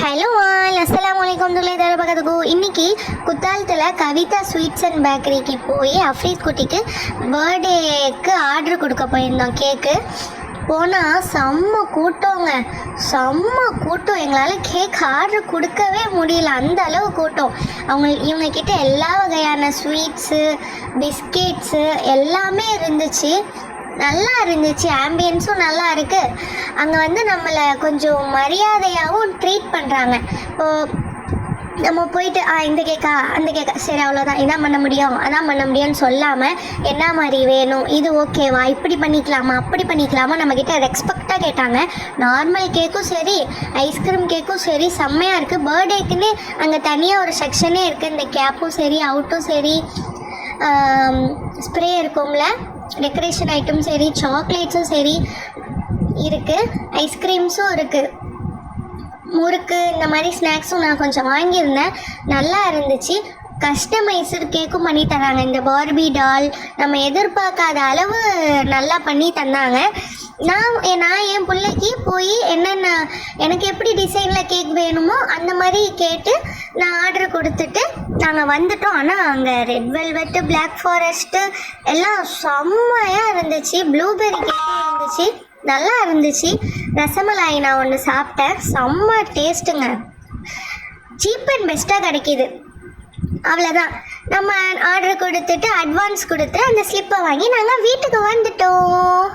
Hello all அஸ்லாம் வலைக்கம் துல்லை தரபகதுகு இன்னைக்கு குத்தாலத்தில் கவிதா ஸ்வீட்ஸ் அண்ட் பேக்கரிக்கு போய் அஃபீஸ் குட்டிக்கு பர்த்டேக்கு ஆர்டர் கொடுக்க போயிருந்தோம் கேக்கு போனால் செம்ம கூட்டங்க. செம்ம கூட்டம். எங்களால் கேக் ஆர்டர் கொடுக்கவே முடியல. அந்த அளவு கூட்டம். அவங்க இவங்கக்கிட்ட எல்லா வகையான ஸ்வீட்ஸு பிஸ்கெட்ஸு எல்லாமே இருந்துச்சு. நல்லா இருந்துச்சு ஆம்பியன்ஸும் நல்லா இருக்கு அங்கே வந்து நம்மளை கொஞ்சம் மரியாதையாகவும் ட்ரீட் பண்ணுறாங்க இப்போ நம்ம போயிட்டு ஆ இந்த கேக்கா அந்த கேக்கா சரி அவ்வளோதான் என்ன பண்ண முடியும் அதான் பண்ண முடியும்னு சொல்லாமல் என்ன மாதிரி வேணும்? இது ஓகேவா? இப்படி பண்ணிக்கலாமா? அப்படி பண்ணிக்கலாமா? நம்மக்கிட்ட ரெஸ்பெக்டாக கேட்டாங்க. நார்மல் கேக்கும் சரி ஐஸ்கிரீம் கேக்கும் சரி செம்மையாக இருக்குது பர்த்டேக்குன்னு அங்கே தனியாக ஒரு செக்ஷனே இருக்குது இந்த கேப்பும் சரி அவுட்டும் சரி. ஸ்ப்ரே இருக்கும்ல? டெக்கரேஷன் ஐட்டம் சரி சாக்லேட்ஸும் சரி இருக்குது ஐஸ்கிரீம்ஸும் இருக்குது முறுக்கு இந்த மாதிரி ஸ்நாக்ஸும் நான் கொஞ்சம் வாங்கியிருந்தேன். நல்லா இருந்துச்சு. கஸ்டமைஸ்டு கேக்கும் பண்ணி தராங்க. இந்த பார்பி டால் நம்ம எதிர்பார்க்காத அளவு நல்லா பண்ணி தந்தாங்க. நான் நான் என் பிள்ளைக்கு போய் என்னென்ன எனக்கு எப்படி டிசைனில் கேக் வேணுமோ அந்த மாதிரி கேட்டு நான் ஆர்டர் கொடுத்துட்டு நாங்கள் வந்துட்டோம். ஆனால் அங்கே ரெட் வெல்வெட்டு பிளாக் ஃபாரஸ்ட்டு எல்லாம் செம்மையாக இருந்துச்சு. ப்ளூபெர்ரி கேக்கும் இருந்துச்சு. நல்லா இருந்துச்சு. ரசமலாய் நான் ஒன்று சாப்பிட்டேன். செம்ம டேஸ்ட்டுங்க சீப் அண்ட் பெஸ்ட்டாக கிடைக்கிது. அவ்வளோதான் நம்ம ஆர்டர் கொடுத்துட்டு அட்வான்ஸ் கொடுத்து அந்த ஸ்லிப்பை வாங்கி நாங்கள் வீட்டுக்கு வந்துட்டோம்.